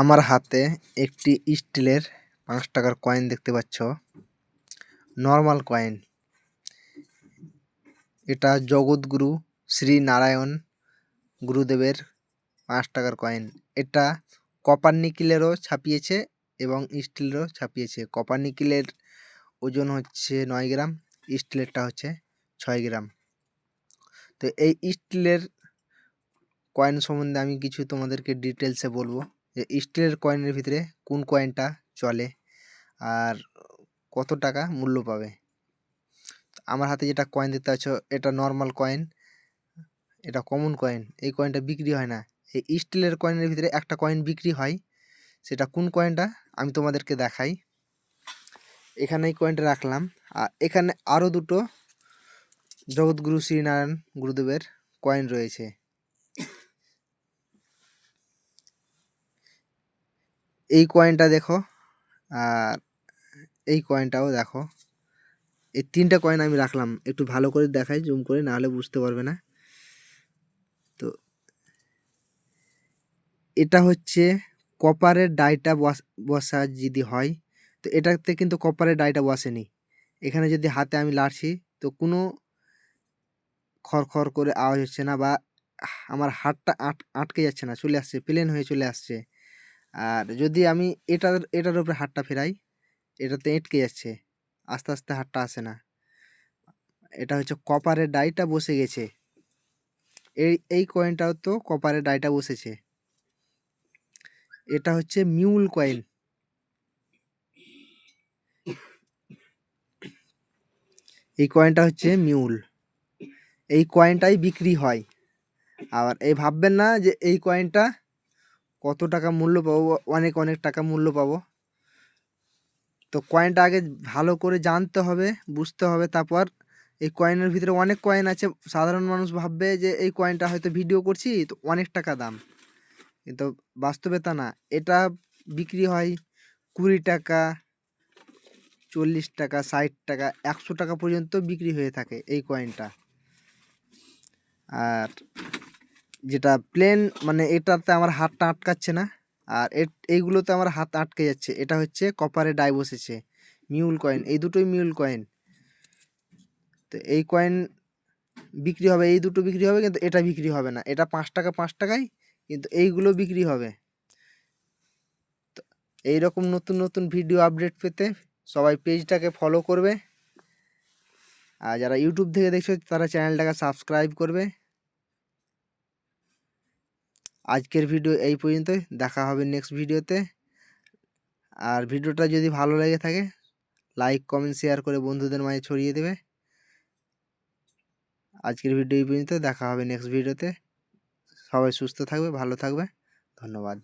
আমার হাতে একটি স্টিলের পাঁচ টাকার কয়েন দেখতে পাচ্ছ। নর্মাল কয়েন এটা জগৎগুরু শ্রী নারায়ণ গুরুদেবের পাঁচ টাকার কয়েন এটা কপার নিকিলেরও ছাপিয়েছে এবং স্টিলেরও ছাপিয়েছে। কপার নিকিলের ওজন হচ্ছে নয় গ্রাম, স্টিলেরটা হচ্ছে ছয় গ্রাম। তো এই স্টিলের কয়েন সম্বন্ধে আমি কিছু তোমাদেরকে ডিটেলসে বলব। স্টিলের কয়েনের ভিতরে কোন কয়েনটা চলে আর কত টাকা মূল্য পাবে? আমার হাতে যেটা কয়েন দেখতে পাচ্ছ, এটা নর্মাল কয়েন, এটা কমন কয়েন, এই কয়েনটা বিক্রি হয় না। এই স্টিলের কয়েনের ভিতরে একটা কয়েন বিক্রি হয়, সেটা কোন কয়েনটা আমি তোমাদেরকে দেখাই। এখানে এই কয়েনটা রাখলাম। আর এখানে আরও দুটো জগৎগুরু শ্রীনারায়ণ গুরুদেবের কয়েন রয়েছে। এই কয়েনটা দেখো, আর এই কয়েনটাও দেখো। এই তিনটা কয়েন আমি রাখলাম, একটু ভালো করে দেখাই জুম করে নাহলে বুঝতে পারবে না। তো এটা হচ্ছে কপারের ডাইটা বসা যদি হয়, তো এটাতে কিন্তু কপারের ডাইটা বসেনি। এখানে যদি হাতে আমি লাড়ছি, তো কোনো খড় করে আওয়াজ হচ্ছে না বা আমার হাতটা আট, আটকে যাচ্ছে না, চলে আসছে প্লেন হয়ে চলে আসছে। আর যদি আমি এটার এটার উপরে হাতটা ফেরাই, এটাতে এঁটকে যাচ্ছে, আস্তে আস্তে হাতটা আসে না। এটা হচ্ছে কপারের ডাইটা বসে গেছে। এই এই কয়েনটাও তো কপারের ডাইটা বসেছে। এটা হচ্ছে মিউল কয়েন এই কয়েনটা হচ্ছে মিউল এই কয়েনটাই বিক্রি হয়। আবার এই ভাববেন না যে এই কয়েনটা কত টাকা মূল্য পাবো? অনেক অনেক টাকা মূল্য পাবো। তো কয়েনটা আগে ভালো করে জানতে হবে, বুঝতে হবে। তারপর এই কয়েনের ভিতরে অনেক কয়েন আছে। সাধারণ মানুষ ভাববে যে এই কয়েনটা হয়তো ভিডিও করছি, তো অনেক টাকা দাম। কিন্তু বাস্তবে তা না। এটা বিক্রি হয় কুড়ি টাকা, চল্লিশ টাকা, ষাট টাকা, একশো টাকা পর্যন্ত বিক্রি হয়ে থাকে এই কয়েনটা আর যেটা প্লেন মানে এটাতে আমার হাতটা আটকাচ্ছে না। আর এইগুলোতে আমার হাত আটকে যাচ্ছে। এটা হচ্ছে কপারে ডাই বসেছে। মিউল কয়েন এই দুটোই মিউল কয়েন তো এই কয়েন বিক্রি হবে, এই দুটো বিক্রি হবে, কিন্তু এটা বিক্রি হবে না। এটা পাঁচ টাকা, পাঁচ টাকায়, কিন্তু এইগুলো বিক্রি হবে। তো এইরকম নতুন নতুন ভিডিও আপডেট পেতে সবাই পেজটাকে ফলো করবে। আর যারা ইউটিউব থেকে দেখছ, তারা চ্যানেলটাকে সাবস্ক্রাইব করবে। আজকের ভিডিও এই পর্যন্তই। দেখা হবে নেক্সট ভিডিওতে। আর ভিডিওটা যদি ভালো লেগে থাকে লাইক কমেন্ট শেয়ার করে বন্ধুদের মাঝে ছড়িয়ে দেবে। আজকের ভিডিও এই পর্যন্ত দেখা হবে নেক্সট ভিডিওতে। সবাই সুস্থ থাকবে, ভালো থাকবে। ধন্যবাদ।